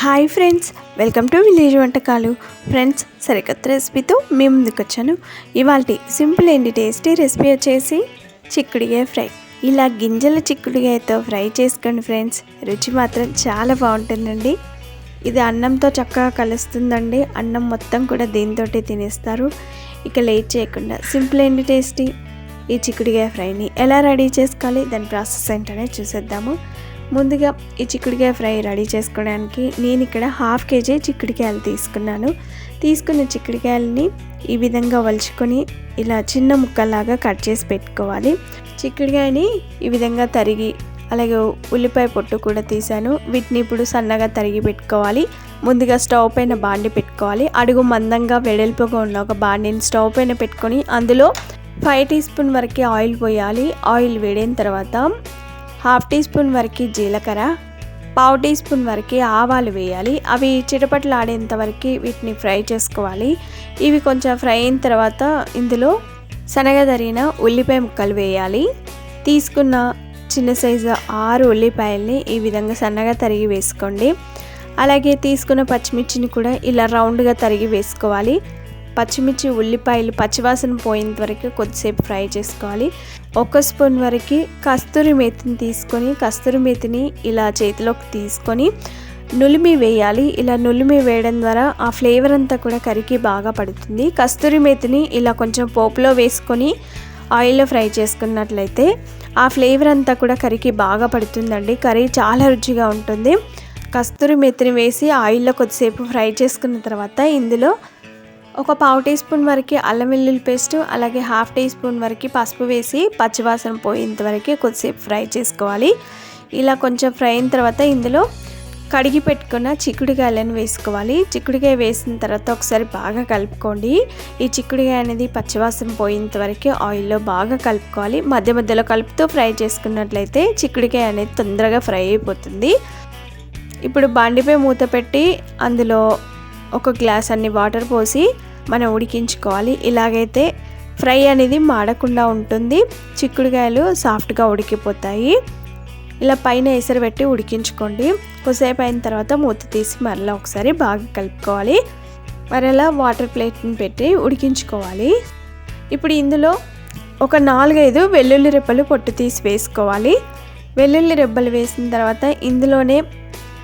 Hi friends welcome to village వంటకాలు. Friends సరికొత్త రెసిపీతో మేము ముందుకు వచ్చాను ఇవాళ సింపుల్ అండ్ టేస్టీ రెసిపీ వచ్చేసి చిక్కుడుగాయ ఫ్రై. ఇలా గింజల చిక్కుడుగాయతో ఫ్రై చేసుకోండి ఫ్రెండ్స్. రుచి మాత్రం చాలా బాగుంటుందండి. ఇది అన్నంతో చక్కగా కలుస్తుందండి. అన్నం మొత్తం కూడా దీంతో తినేస్తారు. ఇక లేట్ చేయకుండా సింపుల్ అండ్ టేస్టీ ఈ చిక్కుడుగాయ ఫ్రైని ఎలా రెడీ చేసుకోవాలి? దాని ప్రాసెస్ ఏంటనే చూసేద్దాము. ముందుగా ఈ చిక్కుడుకాయ ఫ్రై రెడీ చేసుకోవడానికి నేను ఇక్కడ హాఫ్ కేజీ చిక్కుడుకాయలు తీసుకున్నాను. తీసుకున్న చిక్కుడుకాయలని ఈ విధంగా వలుచుకొని ఇలా చిన్న ముక్కలాగా కట్ చేసి పెట్టుకోవాలి. చిక్కుడుకాయని ఈ విధంగా తరిగి అలాగే ఉల్లిపాయ పొట్టు కూడా తీసాను. వీటిని ఇప్పుడు సన్నగా తరిగి పెట్టుకోవాలి. ముందుగా స్టవ్ పైన బాండి పెట్టుకోవాలి. అడుగు మందంగా వెడల్పుగా ఉన్న ఒక బాండిని స్టవ్ పైన పెట్టుకొని అందులో ఫైవ్ టీ స్పూన్ వరకు ఆయిల్ పోయాలి. ఆయిల్ వేడిన తర్వాత హాఫ్ టీ స్పూన్ వరకు జీలకర్ర పావు టీ స్పూన్ వరకు ఆవాలు వేయాలి. అవి చిటపట్లు ఆడేంత వరకు వీటిని ఫ్రై చేసుకోవాలి. ఇవి కొంచెం ఫ్రై అయిన తర్వాత ఇందులో శనగ తరిగిన ఉల్లిపాయ ముక్కలు వేయాలి. తీసుకున్న చిన్న సైజు ఆరు ఉల్లిపాయల్ని ఈ విధంగా సన్నగా తరిగి వేసుకోండి. అలాగే తీసుకున్న పచ్చిమిర్చిని కూడా ఇలా రౌండ్గా తరిగి వేసుకోవాలి. పచ్చిమిర్చి ఉల్లిపాయలు పచ్చివాసన పోయేంత వరకు కొద్దిసేపు ఫ్రై చేసుకోవాలి. ఒక స్పూన్ వరకు కస్తూరి మేతిని తీసుకొని కస్తూరి మేతిని ఇలా చేతిలోకి తీసుకొని నులిమి వేయాలి. ఇలా నులిమి వేయడం ద్వారా ఆ ఫ్లేవర్ అంతా కూడా కరికి బాగా పడుతుంది. కస్తూరి మేతిని ఇలా కొంచెం పోపులో వేసుకొని ఆయిల్లో ఫ్రై చేసుకున్నట్లయితే ఆ ఫ్లేవర్ అంతా కూడా కరికి బాగా పడుతుందండి. కర్రీ చాలా రుచిగా ఉంటుంది. కస్తూరి మెత్తిని వేసి ఆయిల్లో కొద్దిసేపు ఫ్రై చేసుకున్న తర్వాత ఇందులో ఒక పావు టీ స్పూన్ వరకు అల్లం వెల్లుల్లి పేస్ట్ అలాగే హాఫ్ టీ స్పూన్ వరకు పసుపు వేసి పచ్చివాసన పోయేంత వరకు కొద్దిసేపు ఫ్రై చేసుకోవాలి. ఇలా కొంచెం ఫ్రై అయిన తర్వాత ఇందులో కడిగి పెట్టుకున్న చిక్కుడుకాయలను వేసుకోవాలి. చిక్కుడుకాయ వేసిన తర్వాత ఒకసారి బాగా కలుపుకోండి. ఈ చిక్కుడుకాయ అనేది పచ్చివాసన పోయేంత వరకు ఆయిల్లో బాగా కలుపుకోవాలి. మధ్య మధ్యలో కలుపుతూ ఫ్రై చేసుకున్నట్లయితే చిక్కుడుకాయ అనేది తొందరగా ఫ్రై అయిపోతుంది. ఇప్పుడు బండిపై మూత పెట్టి అందులో ఒక గ్లాస్ అన్ని వాటర్ పోసి మనం ఉడికించుకోవాలి. ఇలాగైతే ఫ్రై అనేది మాడకుండా ఉంటుంది. చిక్కుడుకాయలు సాఫ్ట్గా ఉడికిపోతాయి. ఇలా పైన ఎసరు పెట్టి ఉడికించుకోండి. కొద్దిసేపు అయిన తర్వాత మూత తీసి మరలా ఒకసారి బాగా కలుపుకోవాలి. మరలా వాటర్ ప్లేట్ని పెట్టి ఉడికించుకోవాలి. ఇప్పుడు ఇందులో ఒక నాలుగైదు వెల్లుల్లి రెప్పలు పొట్టు తీసి వేసుకోవాలి. వెల్లుల్లి రెబ్బలు వేసిన తర్వాత ఇందులోనే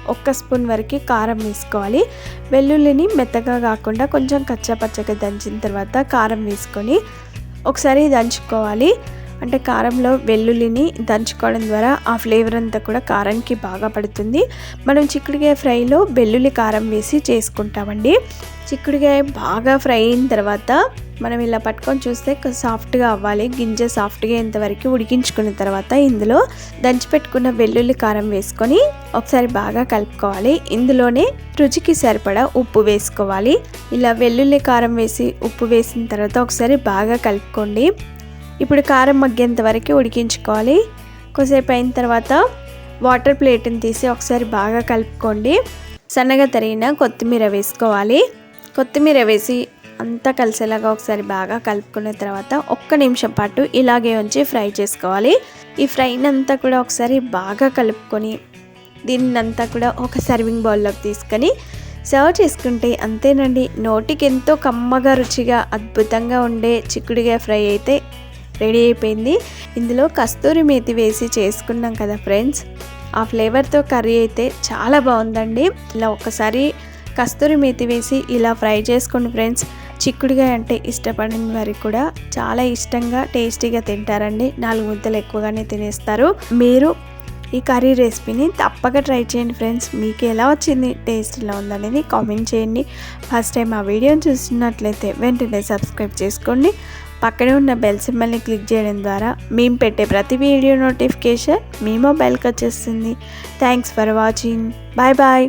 ఒక్క స్పూన్ వరకు కారం వేసుకోవాలి. వెల్లుల్లిని మెత్తగా కాకుండా కొంచెం కచ్చపచ్చగా దంచిన తర్వాత కారం వేసుకొని ఒకసారి దంచుకోవాలి. అంటే కారంలో వెల్లుల్లిని దంచుకోవడం ద్వారా ఆ ఫ్లేవర్ అంతా కూడా కారానికి బాగా పడుతుంది. మనం చిక్కుడుకాయ ఫ్రైలో వెల్లుల్లి కారం వేసి చేసుకుంటామండి. చిక్కుడుకాయ బాగా ఫ్రై అయిన తర్వాత మనం ఇలా పట్టుకొని చూస్తే సాఫ్ట్గా అవ్వాలి. గింజ సాఫ్ట్గా అయ్యేంతవరకు ఉడికించుకున్న తర్వాత ఇందులో దంచి పెట్టుకున్న వెల్లుల్లి కారం వేసుకొని ఒకసారి బాగా కలుపుకోవాలి. ఇందులోనే రుచికి సరిపడా ఉప్పు వేసుకోవాలి. ఇలా వెల్లుల్లి కారం వేసి ఉప్పు వేసిన తర్వాత ఒకసారి బాగా కలుపుకోండి. ఇప్పుడు కారం మగ్గేంత వరకు ఉడికించుకోవాలి. కొద్దిసేపు అయిన తర్వాత వాటర్ ప్లేట్ని తీసి ఒకసారి బాగా కలుపుకోండి. సన్నగా తరిగిన కొత్తిమీర వేసుకోవాలి. కొత్తిమీర వేసి అంతా కలిసేలాగా ఒకసారి బాగా కలుపుకున్న తర్వాత ఒక్క నిమిషం పాటు ఇలాగే ఉంచి ఫ్రై చేసుకోవాలి. ఈ ఫ్రైని అంతా కూడా ఒకసారి బాగా కలుపుకొని దీన్నంతా కూడా ఒక సర్వింగ్ బౌల్లోకి తీసుకొని సర్వ్ చేసుకుంటే అంతేనండి. నోటికి ఎంతో కమ్మగా రుచిగా అద్భుతంగా ఉండే చిక్కుడుగా ఫ్రై అయితే రెడీ అయిపోయింది. ఇందులో కస్తూరి మేతి వేసి చేసుకున్నాం కదా ఫ్రెండ్స్. ఆ ఫ్లేవర్తో కర్రీ అయితే చాలా బాగుందండి. ఇలా ఒకసారి కస్తూరి మేతి వేసి ఇలా ఫ్రై చేసుకోండి ఫ్రెండ్స్. చిక్కుడుగాయ అంటే ఇష్టపడిన వారికి కూడా చాలా ఇష్టంగా టేస్టీగా తింటారండి. నాలుగు ముద్దలు ఎక్కువగానే తినేస్తారు. మీరు ఈ కర్రీ రెసిపీని తప్పక ట్రై చేయండి ఫ్రెండ్స్. మీకు ఎలా వచ్చింది టేస్ట్ ఎలా ఉందనేది కామెంట్ చేయండి. ఫస్ట్ టైం ఆ వీడియోని చూస్తున్నట్లయితే వెంటనే సబ్స్క్రైబ్ చేసుకోండి. పక్కనే ఉన్న బెల్ సింబల్ని క్లిక్ చేయడం ద్వారా మేము పెట్టే ప్రతి వీడియో నోటిఫికేషన్ మీ మొబైల్కి వచ్చేస్తుంది. Thanks for watching bye bye